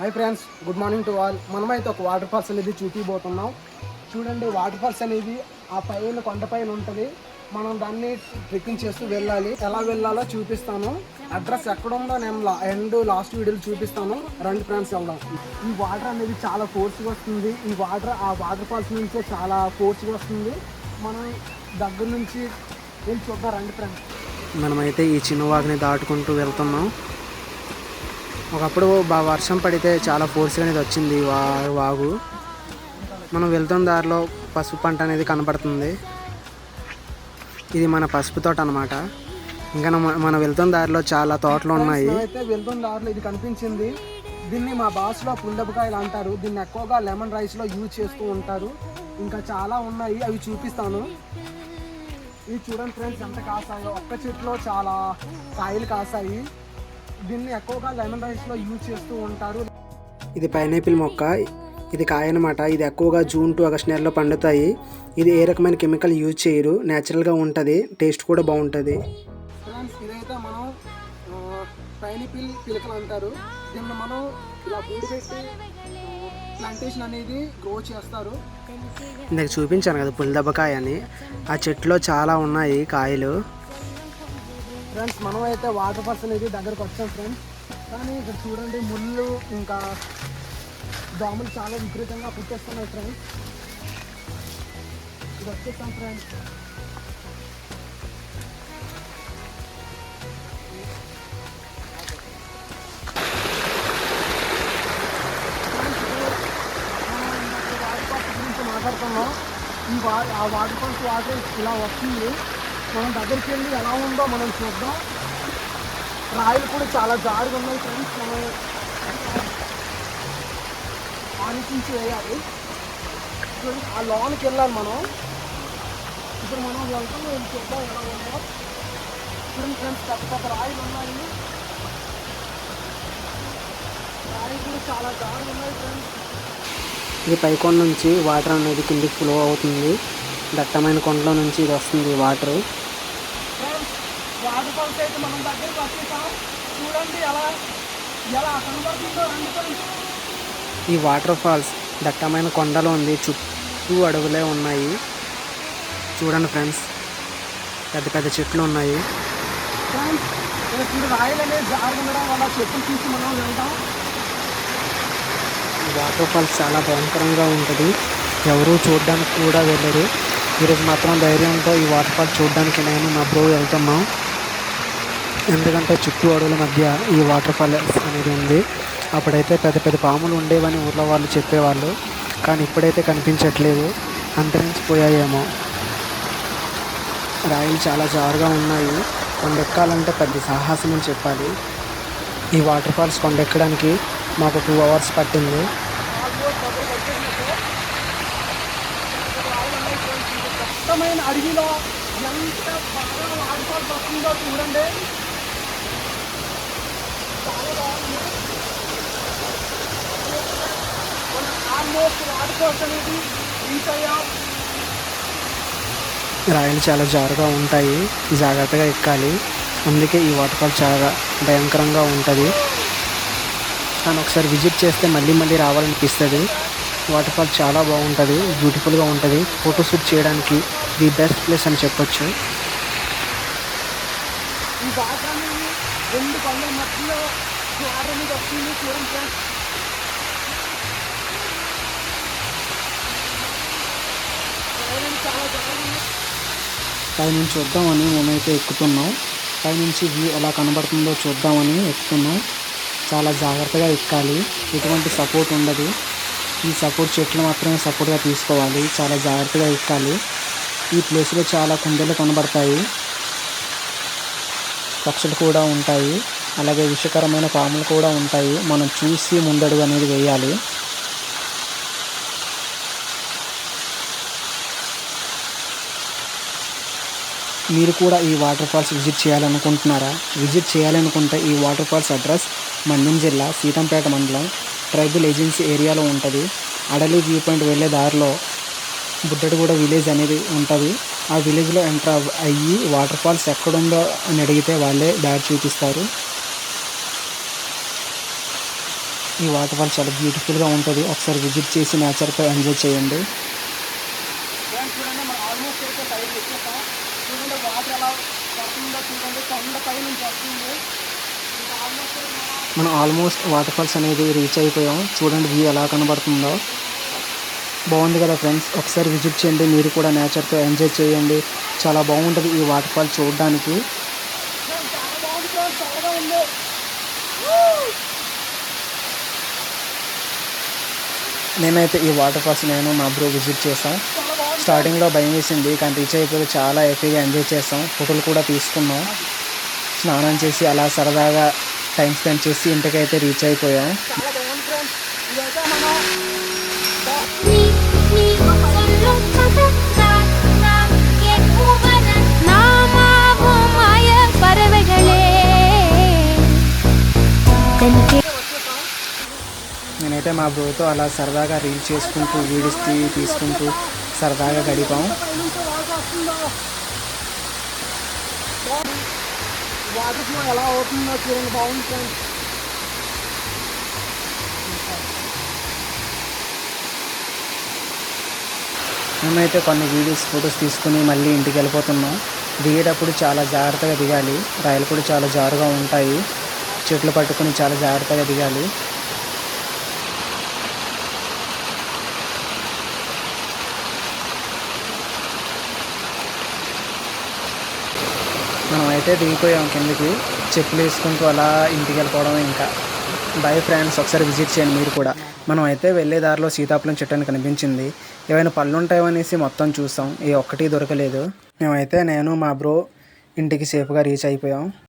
Hi friends good morning to all మనమైతే ఒక water falls అనేది చూపిపోతున్నాం చూడండి వాటర్ ఫాల్స్ అనేది ఆ పైన కొండ పైన ఉంటుంది. మనం దాన్ని ట్రెక్కింగ్ చేస్తూ వెళ్ళాలి. ఎలా వెళ్ళాలో చూపిస్తాను. అడ్రస్ ఎక్కడుందో నేను ఎండ్ లాస్ట్ వీడియోలు చూపిస్తాను. రెండు ఫ్రెండ్స్ వెళ్దాం. ఈ వాటర్ అనేది చాలా ఫోర్స్గా వస్తుంది. ఈ వాటర్ ఆ వాటర్ ఫాల్స్ నుంచే చాలా ఫోర్స్గా వస్తుంది. మనం దగ్గర నుంచి వెళ్ళి చూద్దాం రెండు ఫ్రెండ్స్ మనమైతే ఈ చిన్న వాటిని దాటుకుంటూ వెళ్తున్నాం. ఒకప్పుడు బాగా వర్షం పడితే చాలా ఫోర్స్గా అనేది వచ్చింది వా వాగు. మనం వెళ్తున్న దారిలో పసుపు పంట అనేది కనపడుతుంది ఇది మన పసుపు తోట అనమాట ఇంకా మన- మనం వెళ్తున్న దారిలో చాలా తోటలు ఉన్నాయి. అయితే వెళ్తున్న దారిలో ఇది కనిపించింది. దీన్ని మా భాషలో పుండపకాయలు అంటారు. దీన్ని ఎక్కువగా లెమన్ రైస్లో యూజ్ చేస్తూ ఉంటారు. ఇంకా చాలా ఉన్నాయి. అవి చూపిస్తాను. ఇవి చూడండి ఫ్రెండ్స్ ఎంత కాసాయో ఒక్క చెట్టులో చాలా కాయలు కాసాయి దీన్ని ఎక్కువగా లెమన్ రైస్లో యూజ్ చేస్తూ ఉంటారు. ఇది పైనాపిల్ మొక్క. ఇది కాయ అనమాట ఇది ఎక్కువగా జూన్ టు ఆగస్ట్ నెలలో పండుతాయి. ఇది ఏ రకమైన కెమికల్ యూజ్ చేయరు. న్యాచురల్గా ఉంటుంది. టేస్ట్ కూడా బాగుంటుంది. ఫ్రెండ్స్ ఇదైతే మనం పైనాపిల్ పిలకలు అంటారు. దీన్ని మనం ఇలా పెట్టి ప్లాంటేషన్ అనేది గ్రో చేస్తారు. ఇందాక చూపించాను కదా పులిదెబ్బకాయ అని. ఆ చెట్టులో చాలా ఉన్నాయి కాయలు. ఫ్రెండ్స్ మనం అయితే వాటర్ ఫాల్స్ అనేది దగ్గరకు వచ్చాం ఫ్రెండ్స్ కానీ ఇక్కడ చూడండి ముళ్ళు ఇంకా దోమలు చాలా విపరీతంగా పుట్టేస్తున్నాయి ఫ్రెండ్స్ ఇది వచ్చేస్తాం ఫ్రెండ్స్ మాట్లాడుతున్నాం. ఈ వా ఆ వాటర్ ఫాల్స్ వాటర్ ఇలా వస్తుంది. మనం దగ్గరికి వెళ్ళి ఎలా ఉందో మనం చూద్దాం. రాయలు కూడా చాలా జారుగా ఉన్నాయి ఫ్రెండ్స్. మనం ఆలోచించి వేయాలి. ఆ లోనికి వెళ్ళాలి మనం. ఇప్పుడు మనం వెళ్తాం మేము చూద్దాం ఎలా ఉందో. చూడండి ఫ్రెండ్స్ పెద్ద పెద్ద రాయలు ఉన్నాయి. రాయలు కూడా చాలా జారుగా ఉన్నాయి ఫ్రెండ్స్. ఇది పైకొండ నుంచి వాటర్ అనేది కిందికి ఫ్లో అవుతుంది. దట్టమైన కొండలో నుంచి ఇది వస్తుంది వాటర్. వాటర్ ఫాల్స్ అయితే మనం దగ్గరికి వచ్చేసాం. చూడండి ఎలా ఎలా కనబడుతుందో రండి ఈ వాటర్ ఫాల్స్ దట్టమైన కొండలో ఉంది. చుట్టూ అడవులే ఉన్నాయి. చూడండి ఫ్రెండ్స్ పెద్ద పెద్ద చెట్లు ఉన్నాయి. రాయలు అనేది జారు ఉండడం వల్ల చెట్లు తీసి మనం వెళ్దాం వాటర్ ఫాల్స్ చాలా భయంకరంగా ఉంటుంది. ఎవరూ చూడడానికి కూడా వెళ్ళరు. ఈరోజు మాత్రం ధైర్యంతో ఈ వాటర్ ఫాల్స్ చూడడానికి నేను మా బ్రో వెళ్తున్నాం. ఎందుకంటే చుట్టూ అడవుల మధ్య ఈ వాటర్ ఫాల్ అనేది ఉంది. అప్పుడైతే పెద్ద పెద్ద పాములు ఉండేవని ఊర్లో వాళ్ళు చెప్పేవాళ్ళు. కానీ ఇప్పుడైతే కనిపించట్లేదు. అంతరించిపోయాయేమో. రాయిలు చాలా జారుగా ఉన్నాయి. కొండెక్కాలంటే పెద్ద సాహసం అని చెప్పాలి. ఈ వాటర్ ఫాల్స్ కొండెక్కడానికి మాకు టూ అవర్స్ పట్టింది. దట్టమైన అడవిలో ఎంత బాగా వాటర్ వస్తుందో చూడండి ఆల్మోస్ట్ వాటర్ అనేది రీచ్ అయ్యాం రాయలు చాలా జారుగా ఉంటాయి. జాగ్రత్తగా ఎక్కాలి. అందుకే ఈ వాటర్ ఫాల్ చాలా భయంకరంగా ఉంటుంది. కానీ ఒకసారి విజిట్ చేస్తే మళ్ళీ మళ్ళీ రావాలనిపిస్తుంది. వాటర్ ఫాల్ చాలా బాగుంటుంది. బ్యూటిఫుల్గా ఉంటుంది. ఫోటోషూట్ చేయడానికి ది బెస్ట్ ప్లేస్ అని చెప్పొచ్చు. రెండు కొండల మధ్యలో వాటర్ అనేది వస్తుంది చూడండి ఫ్రెండ్స్. చాలా జాగ్రత్త పైనుంచి చూద్దామని మేమైతే ఎక్కుతున్నాం. పైనుంచి వ్యూ ఎలా కనబడుతుందో చూద్దామని ఎక్కుతున్నాం. చాలా జాగ్రత్తగా ఎక్కాలి. ఎటువంటి సపోర్ట్ ఉండదు. ఈ సపోర్ట్ చెట్లు మాత్రమే సపోర్ట్గా తీసుకోవాలి. చాలా జాగ్రత్తగా ఎక్కాలి. ఈ ప్లేస్లో చాలా కుండలు కనబడతాయి. పక్షులు కూడా ఉంటాయి. అలాగే విషకరమైన పాములు కూడా ఉంటాయి. మనం చూసి ముందడుగు అనేది వేయాలి. మీరు కూడా ఈ వాటర్ ఫాల్స్ విజిట్ చేయాలనుకుంటున్నారా? విజిట్ చేయాలనుకుంటే ఈ వాటర్ ఫాల్స్ అడ్రస్ మండ్యం జిల్లా సీతంపేట మండలం ట్రైబల్ ఏజెన్సీ ఏరియాలో ఉంటుంది. అడలి వ్యూ పాయింట్ వెళ్ళే దారిలో బుడ్డడిగూడ విలేజ్ అనేది ఉంటుంది. ఆ విలేజ్లో ఎంటర్ అయ్యి వాటర్ ఫాల్స్ ఎక్కడుందో అని అడిగితే వాళ్ళే దారి చూపిస్తారు. ఈ వాటర్ ఫాల్ చాలా బ్యూటిఫుల్గా ఉంటుంది. ఒకసారి విజిట్ చేసి నేచర్తో ఎంజాయ్ చేయండి. చూడండి వాటర్ ఎలా పడుతుందో చూడండి కొండ పై నుంచి వస్తుంది. మనం ఆల్మోస్ట్ వాటర్ ఫాల్స్ అనేది రీచ్ అయిపోయాం చూడండి వ్యూ ఎలా కనబడుతుందో. బాగుంది కదా ఫ్రెండ్స్ ఒకసారి విజిట్ చేయండి. మీరు కూడా నేచర్తో ఎంజాయ్ చేయండి. చాలా బాగుంటుంది ఈ వాటర్ ఫాల్ చూడడానికి. నేనైతే ఈ వాటర్ ఫాల్స్ నేను మా బ్రో విజిట్ చేశాం. స్టార్టింగ్లో భయం వేసింది. కానీ రీచ్ అయిపోయి చాలా హ్యాపీగా ఎంజాయ్ చేస్తాం ఫోటోలు కూడా తీసుకున్నాం. స్నానం చేసి అలా సరదాగా టైం స్పెండ్ చేసి ఇంటికైతే రీచ్ అయిపోయాం. నేనైతే మా బ్రోతో అలా సరదాగా రీల్ చేసుకుంటూ వీడియోస్ తీసుకుంటూ సరదాగా గడిపాం. వాటర్ ఫ్లో ఎలా అవుతుందో చూడండి బాగుంది ఫ్రెండ్స్ మేమైతే కొన్ని వీడియోస్ ఫొటోస్ తీసుకుని మళ్ళీ ఇంటికి వెళ్ళిపోతున్నాం. దిగేటప్పుడు చాలా జాగ్రత్తగా దిగాలి. రాయలు కూడా చాలా జారుగా ఉంటాయి. చెట్లు పట్టుకొని చాలా జాగ్రత్తగా దిగాలి. అయితే దిగిపోయాం కిందకి. చెప్పులు వేసుకుంటూ అలా ఇంటికి వెళ్ళిపోవడం ఇంకా. బై ఫ్రెండ్స్ ఒకసారి విజిట్ చేయండి మీరు కూడా. మనం అయితే వెళ్ళే దారిలో సీతాఫలం చెట్టు అని కనిపించింది. ఏమైనా పళ్ళు ఉంటాయో అనేసి మొత్తం చూసాం. ఏ ఒక్కటి దొరకలేదు. మేమైతే నేను మా బ్రో ఇంటికి సేఫ్గా రీచ్ అయిపోయాం.